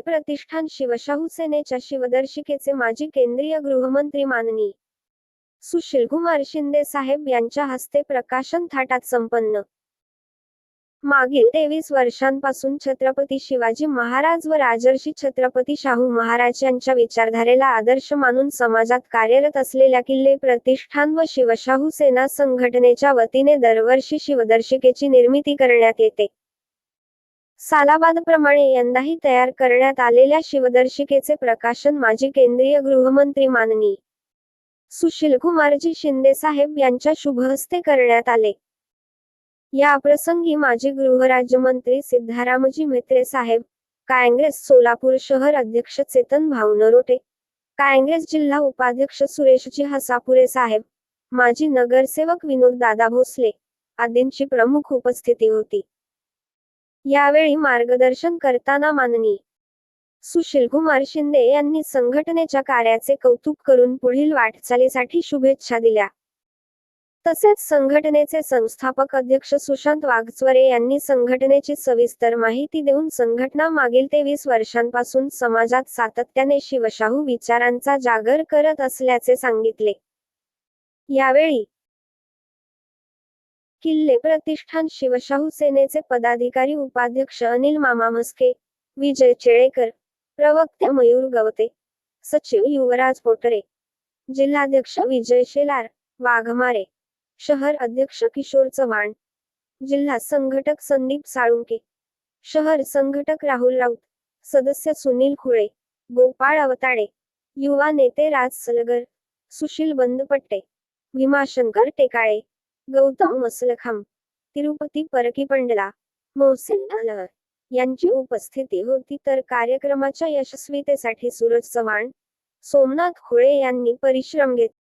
प्रतिष्ठान शिवशाहू सेनेच्या शिवदर्शिकेचे माजी केंद्रीय गृहमंत्री माननी सुशीलकुमार शिंदे साहेब यांच्या हस्ते प्रकाशन थाटात संपन्न. मागील तेवीस वर्षांपासून छत्रपती शिवाजी महाराज व राजर्षी छत्रपती शाहू महाराज यांच्या विचारधारेला आदर्श मानून समाजात कार्यरत असलेल्या किल्ले प्रतिष्ठान व शिवशाहू सेना संघटनेच्या वतीने दरवर्षी शिवदर्शिकेची निर्मिती करण्यात येते. सालाबादप्रमाणे यंदाही तयार करण्यात आलेल्या शिवदर्शिकेचे प्रकाशन माजी केंद्रीय गृहमंत्री माननी सुशीलकुमारजी शिंदे साहेब यांच्या शुभहस्ते करण्यात आले. या प्रसंगी माजी गृहराज्यमंत्री सिद्धारामजी म्हेत्रे साहेब काँग्रेस सोलापूर शहर अध्यक्ष चेतन भाऊ नरोटे काँग्रेस जिल्हा उपाध्यक्ष सुरेशजी हसापुरे साहेब माजी नगरसेवक विनोद दादा भोसले आदींची प्रमुख उपस्थिती होती. यावेळी मार्गदर्शन करताना माननी सुशीलकुमार शिंदे यांनी संघटनेच्या कार्याचे कौतुक करून पुढील वाटचालीसाठी शुभेच्छा दिल्या. तसेच संघटनेचे संस्थापक अध्यक्ष सुशांत वाघचवरे यांनी संघटनेची सविस्तर माहिती देऊन संघटना मागील तेवीस वर्षांपासून समाजात सातत्याने शिवशाहू विचारांचा जागर करत असल्याचे सांगितले. यावेळी किल्ले प्रतिष्ठान शिवशाहू सेनेचे पदाधिकारी उपाध्यक्ष अनिल मामा मस्के विजय चेळेकर प्रवक्ते मयूर गवते सचिव युवराज पोटरे जिल्हाध्यक्ष विजय शेलार वाघमारे शहर अध्यक्ष किशोर चव्हाण जिल्हा संघटक संदीप साळुंके शहर संघटक राहुल राऊत सदस्य सुनील खुळे गोपाळ अवताडे युवा नेते राज सलगर सुशील बंदपट्टे भीमाशंकर टेकाळे गौतम मसलखांब तिरुपती परकी पंडला मोहसिन अलहर यांची उपस्थिती होती तर कार्यक्रमाच्या यशस्वीतेसाठी सूरज चव्हाण सोमनाथ खुळे यांनी परिश्रम घेतले